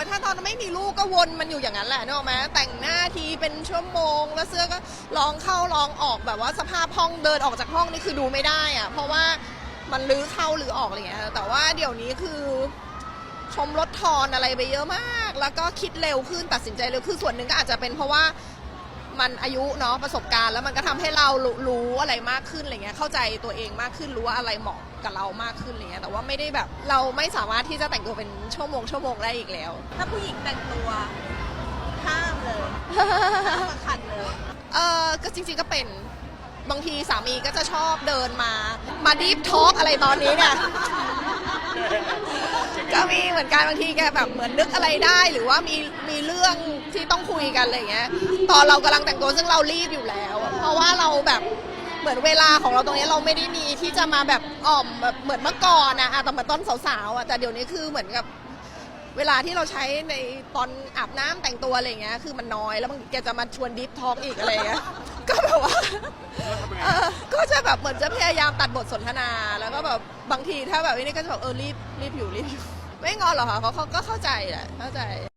ยถ้าตอนไม่มีลูกก็วนมันอยู่อย่างนั้นแหละนึกออกไหมแต่งหน้าทีเป็นชั่วโมง แล้วเสื้อก็ลองเข้าลองออกแบบว่าสภาพห้องเดินออกจากห้องนี่คือดูไม่ได้อะเพราะว่ามันลื้อเข้าหรือออกอะไรเงี้ยแต่ว่าเดี๋ยวนี้คือชมลดทอนอะไรไปเยอะมาก แล้วก็คิดเร็วขึ้นตัดสินใจเร็วขึ้นส่วนหนึ่งก็อาจจะเป็นเพราะว่า มันอายุเนาะประสบการณ์แล้วมันก็ทำให้เรารู้รู้อะไรมากขึ้นอะไรเงี้ยเข้าใจตัวเองมากขึ้นรู้ว่าอะไรเหมาะกับเรามากขึ้นอะไรเงี้ยแต่ว่าไม่ได้แบบเราไม่สามารถที่จะแต่งตัวเป็นชั่วโมงชั่วโมงได้อีกแล้ว ถ้าผู้หญิงแต่งตัวห้ามเลยห้ามมาขัดเลยเออก็จริง ๆก็เป็นบางทีสามีก็จะชอบเดินมา มาดีฟทอ l k อะไรตอนนี้เนี่ยก็มี เหมือนกันบางทีแกแบบเหมือนนึกอะไรได้ หรือว่ามีมีเรื่องที่ต้องคุยกันอะไรเงี้ย ตอนเรากำลังแต่งตัวซึ่งเรารีบอยู่แล้ว เพราะว่าเราแบบเหมือนเวลาของเราตรงนี้เราไม่ได้มีที่จะมาแบบอ่อมแบบเหมือนเมื่อก่อนนะอะแต่เหมือนตอนสาวๆอะแต่เดี๋ยวนี้คือเหมือนกับ เวลาที่เราใช้ในตอนอาบน้ำแต่งตัวอะไรเงี้ยคือมันน้อยแล้วบางทีแกจะมาชวนดิฟทอ l k อีกอะไรเงี้ย ก็แบบว่า เออก็จะแบบเหมือนจะพยายามตัดบทสนทนา แล้วก็แบบบางทีถ้าแบบนี้ก็จะแบบเออรีบรีบอยู่รีบอยู่ ไม่งอนหรอกค่ะเขาเขาก็เข้าใจแหละเข้าใจ